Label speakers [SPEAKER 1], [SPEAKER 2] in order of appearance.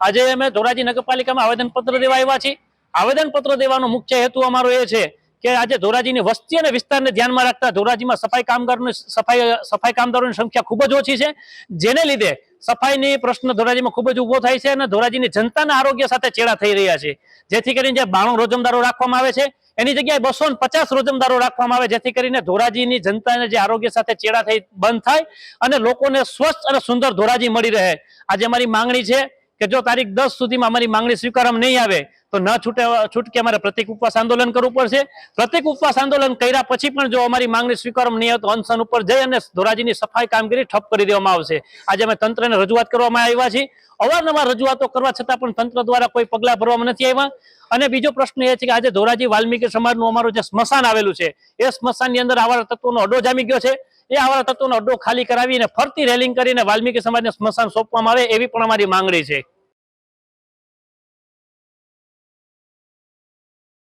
[SPEAKER 1] આજે અમે ધોરાજી નગરપાલિકામાં આવેદનપત્ર દેવા આવ્યા છીએ. આવેદનપત્ર દેવાનો મુખ્ય હેતુ અમારો એ છે કે આજે ધોરાજીની વસ્તી અને વિસ્તારને ધ્યાનમાં રાખતા ધોરાજીમાં સફાઈ કામદારોની સફાઈ સફાઈ કામદારોની સંખ્યા ખૂબ જ ઓછી છે. જેને લીધે સફાઈની પ્રશ્ન ધોરાજીમાં ખૂબ જ ઊભો થાય છે અને ધોરાજીની જનતાના આરોગ્ય સાથે ચેડા થઈ રહ્યા છે. જેથી કરીને જે બાણું રોજમદારો રાખવામાં આવે છે, એની જગ્યાએ બસો પચાસ રોજમદારો રાખવામાં આવે, જેથી કરીને ધોરાજીની જનતાને જે આરોગ્ય સાથે ચેડા થઈ બંધ થાય અને લોકોને સ્વસ્થ અને સુંદર ધોરાજી મળી રહે. આજે અમારી માંગણી છે કે જો તારીખ દસ સુધીમાં અમારી માંગણી સ્વીકારવામાં નહીં આવે, તો ન છૂટે, છૂટકે અમારે પ્રતિક ઉપવાસ આંદોલન કરવું પડશે. પ્રતિક ઉપવાસ આંદોલન કર્યા પછી પણ જો અમારી માંગણી સ્વીકારવામાં નહીં આવે, તો અનશન ઉપર જઈ અને ધોરાજીની સફાઈ કામગીરી ઠપ કરી દેવામાં આવશે. આજે અમે તંત્રને રજૂઆત કરવામાં આવ્યા છીએ. અવારનવાર રજૂઆતો કરવા છતાં પણ તંત્ર દ્વારા કોઈ પગલાં ભરવામાં નથી આવ્યા. અને બીજો પ્રશ્ન એ છે કે આજે ધોરાજી વાલ્મીકી સમાજનું અમારું જે સ્મશાન આવેલું છે, એ સ્મશાનની અંદર આવા તત્વોનો અડ્ડો જામી ગયો છે. એ આવા તત્વોનો અડ્ડો ખાલી કરાવીને ફરતી રેલિંગ કરીને વાલ્મીકી સમાજને સ્મશાન સોંપવામાં આવે એવી પણ અમારી માંગણી છે.